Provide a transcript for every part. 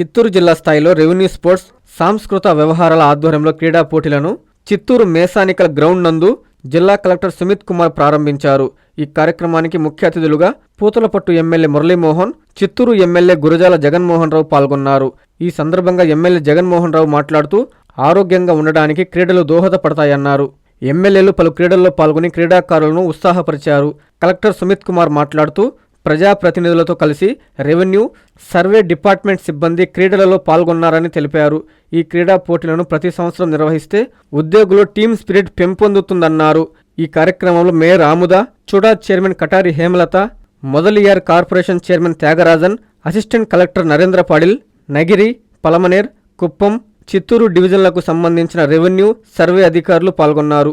చిత్తూరు జిల్లా స్థాయిలో revenue sports సాంస్కృత వ్యవహారాల ఆధ్వర్యంలో క్రీడా పోటీలను చిత్తూరు మేసానికల్ గ్రౌండ్ నందు జిల్లా కలెక్టర్ సుమిత్ కుమార్ ప్రారంభించారు. ఈ కార్యక్రమానికి ముఖ్య అతిథులుగా పూతలపట్టు ఎమ్మెల్యే మురళీమోహన్ చిత్తూరు ఎమ్మెల్యే గురజాల జగన్మోహన్ రావు పాల్గొన్నారు. ఈ సందర్భంగా ఎమ్మెల్యే జగన్మోహన్ రావు మాట్లాడుతూ ఆరోగ్యంగా ఉండడానికి క్రీడలు దోహదపడతాయన్నారు. ఎమ్మెల్యేలు పలు క్రీడల్లో పాల్గొని క్రీడాకారులను ఉత్సాహపరిచారు. కలెక్టర్ సుమిత్ కుమార్ మాట్లాడుతూ ప్రజాప్రతినిధులతో కలిసి రెవెన్యూ సర్వే డిపార్ట్మెంట్ సిబ్బంది క్రీడలలో పాల్గొన్నారని తెలిపారు. ఈ క్రీడా పోటీలను ప్రతి సంవత్సరం నిర్వహిస్తే ఉద్యోగులు టీమ్ స్పిరిట్ పెంపొందుతుందన్నారు. ఈ కార్యక్రమంలో mayor Amuda CHUDA chairman Katari Hemalatha Mudaliar corporation chairman Thyagarajan assistant collector Narendra Padil Nagiri Palamaner Kuppam Chittoor డివిజన్లకు సంబంధించిన రెవెన్యూ సర్వే అధికారులు పాల్గొన్నారు.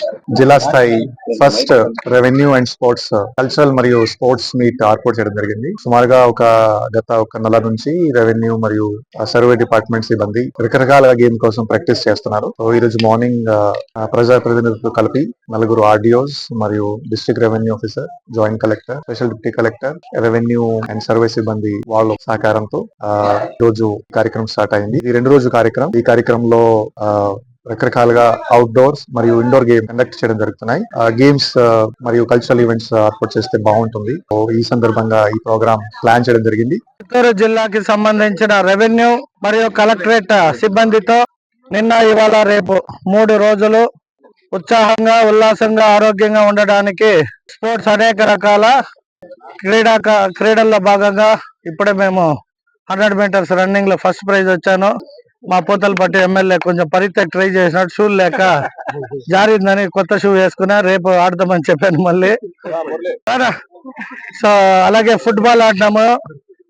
జిల్లా స్థాయి first revenue and sports cultural మరియు స్పోర్ట్స్ మీట్ ఏర్పాటు చేయడం జరిగింది. సుమారుగా ఒక గత ఒక నెల నుంచి రెవెన్యూ మరియు సర్వే డిపార్ట్మెంట్ సిబ్బంది రకరకాల గేమ్ కోసం ప్రాక్టీస్ చేస్తున్నారు. సో ఈ రోజు మార్నింగ్ ప్రజా ప్రతినిధులతో కలిపి నలుగురు ఆర్డియోస్ మరియు district revenue officer joint collector special deputy collector revenue and survey సిబ్బంది వాళ్ళ సహకారంతో ఈ రోజు కార్యక్రమం స్టార్ట్ అయింది. ఈ రెండు రోజు కార్యక్రమం ఈ కార్యక్రమంలో రకరకాలుగా అవుట్డోర్స్ మరియు ఇండోర్ గేమ్ కండక్ట్ చేయడం జరుగుతున్నాయి. గేమ్స్ మరియు కల్చరల్ ఈవెంట్స్ ఏర్పాటు చేస్తే బాగుంటుంది. ఈ సందర్భంగా ఈ ప్రోగ్రామ్ ప్లాన్ చేయడం జరిగింది. చిత్తూరు జిల్లాకి సంబంధించిన రెవెన్యూ మరియు కలెక్టరేట్ సిబ్బందితో నిన్న ఇవాళ రేపు మూడు రోజులు ఉత్సాహంగా ఉల్లాసంగా ఆరోగ్యంగా ఉండడానికి స్పోర్ట్స్ అనేక రకాల క్రీడా క్రీడల్లో భాగంగా ఇప్పుడే మేము హండ్రెడ్ మీటర్స్ రన్నింగ్లో ఫస్ట్ ప్రైజ్ వచ్చాను. మా పోతలు పట్టి ఎమ్మెల్యే కొంచెం పరిత్యాగ్ ట్రై చేసినట్టు షూ లేక జారిందని కొత్త షూ వేసుకున్నా రేపు ఆడదామని చెప్పాను మళ్ళీ. సో అలాగే ఫుట్బాల్ ఆడినాము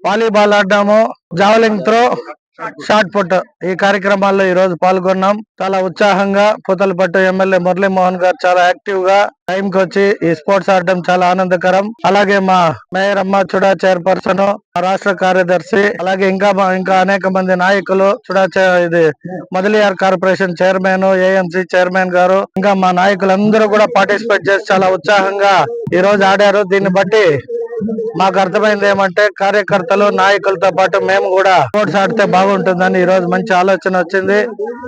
వాలీబాల్ ఆడినాము జావలింగ్ త్రో. షార్ట్ పుట్ ఈ కార్యక్రమాల్లో ఈ రోజు పాల్గొన్నాం. చాలా ఉత్సాహంగా పూతలపట్టు ఎమ్మెల్యే మురళీమోహన్ గారు చాలా యాక్టివ్గా టైం కి వచ్చి ఈ స్పోర్ట్స్ ఆడడం చాలా ఆనందకరం. అలాగే మా మేయర్ అమ్మ చుడా చైర్పర్సన్ రాష్ట్ర కార్యదర్శి అలాగే ఇంకా మా- ఇంకా అనేక మంది నాయకులు చుడా ఇది Mudaliar corporation chairman AMC chairman గారు ఇంకా మా నాయకులందరూ కూడా పార్టిసిపేట్ చేసి చాలా ఉత్సాహంగా ఈ రోజు ఆడారు. దీన్ని బట్టి మాకు అర్థమైంది ఏమంటే కార్యకర్తలు నాయకులతో పాటు మేము కూడా స్పోర్ట్స్ ఆడితే బాగుంటుందని ఈ రోజు మంచి ఆలోచన వచ్చింది.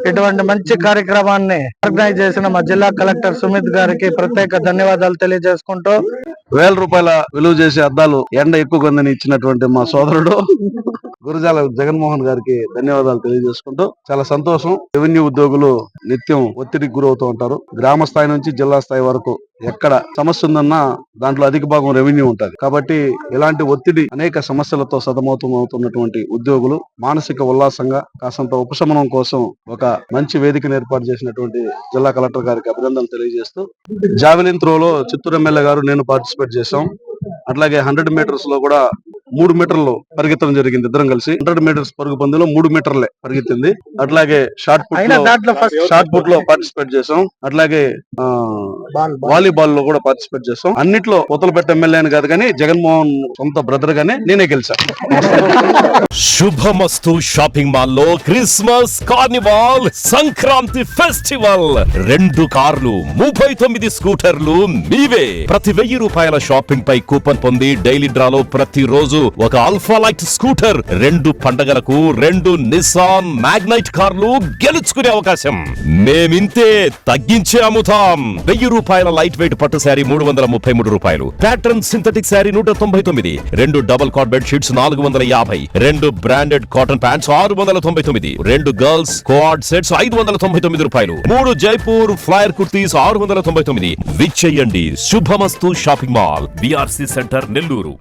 ఇటువంటి మంచి కార్యక్రమాన్ని ఆర్గనైజ్ చేసిన మా జిల్లా కలెక్టర్ సుమిత్ గారికి ప్రత్యేక ధన్యవాదాలు తెలియజేసుకుంటూ. వేల రూపాయల విలువ చేసే అద్దాలు ఎండ ఎక్కువ కొందని ఇచ్చినటువంటి మా సోదరుడు. గురజాల జగన్మోహన్ గారికి ధన్యవాదాలు తెలియజేసుకుంటూ చాలా సంతోషం. రెవెన్యూ ఉద్యోగులు నిత్యం ఒత్తిడికి గురవుతూ ఉంటారు. గ్రామ స్థాయి నుంచి జిల్లా స్థాయి వరకు ఎక్కడ సమస్య ఉందన్నా దాంట్లో అధిక భాగం రెవెన్యూ ఉంటుంది. కాబట్టి ఇలాంటి ఒత్తిడి అనేక సమస్యలతో సతమతమవుతున్నటువంటి ఉద్యోగులు మానసిక ఉల్లాసంగా కాసంత ఉపశమనం కోసం ఒక మంచి వేదికను ఏర్పాటు చేసినటువంటి జిల్లా కలెక్టర్ గారికి అభినందనలు తెలియజేస్తూ జావెలిన్ త్రోలో చిత్తూరు ఎమ్మెల్యే గారు నేను పార్టిసిపేట్ చేశాం. అట్లాగే హండ్రెడ్ మీటర్స్లో కూడా మూడు మీటర్లు పరిగెత్తడం జరిగింది ఇద్దరం కలిసి. హండ్రెడ్ మీటర్స్ పరుగు పందెంలో మూడు మీటర్లే పరిగెత్తింది. అట్లాగే షార్ట్ పుట్ షార్ట్ పుట్లో పార్టిసిపేట్ చేసాం. అట్లాగే వాలీబాల్లో కూడా పార్టిసిపేట్ చేసాం. అన్నిట్లో పొతలపెట్ట ఎమ్మెల్యే అని కాదు కానీ జగన్మోహన్ సొంత బ్రదర్ గానే నేనే గెలిచాను శుభమస్తు షాపింగ్ మాల్లో క్రిస్మస్ కార్నివాల్ సంక్రాంతి ఫెస్టివల్. రెండు కార్లు ముప్పై తొమ్మిది స్కూటర్లు మీవే. ప్రతి వెయ్యి రూపాయల షాపింగ్ పై కూపన్ పొంది డైలీ డ్రాలో ప్రతి రోజు ఒక ఆల్ఫా లైట్ స్కూటర్ రెండు పండగలకు రెండు నిసాన్ మ్యాగ్నైట్ కార్లు గెలుచుకునే అవకాశం. మేమింతే తగ్గించే అమ్ముతాం వెయ్యి రూపాయల లైట్ వెయిట్ పట్టు శారీ మూడు వందల ముప్పై మూడు రూపాయలు. ప్యాటర్న్ సింథటిక్ శారీ నూట తొంభై తొమ్మిది. రెండు డబుల్ కాట్ బెడ్ షీట్స్ నాలుగు వందల యాభై. రెండు బ్రాండెడ్ కాటన్ ప్యాంట్స్ ఆరు వందల తొంభై తొమ్మిది. రెండు గర్ల్స్ కోఆర్డ్ సెట్స్ ఐదు వందల తొంభై తొమ్మిది రూపాయలు. మూడు జైపూర్ ఫ్లైర్ కుర్తీస్ ఆరు వందల తొంభై తొమ్మిది. విచ్చేయండి. Shubhamastu shopping mall BRC centre Nellore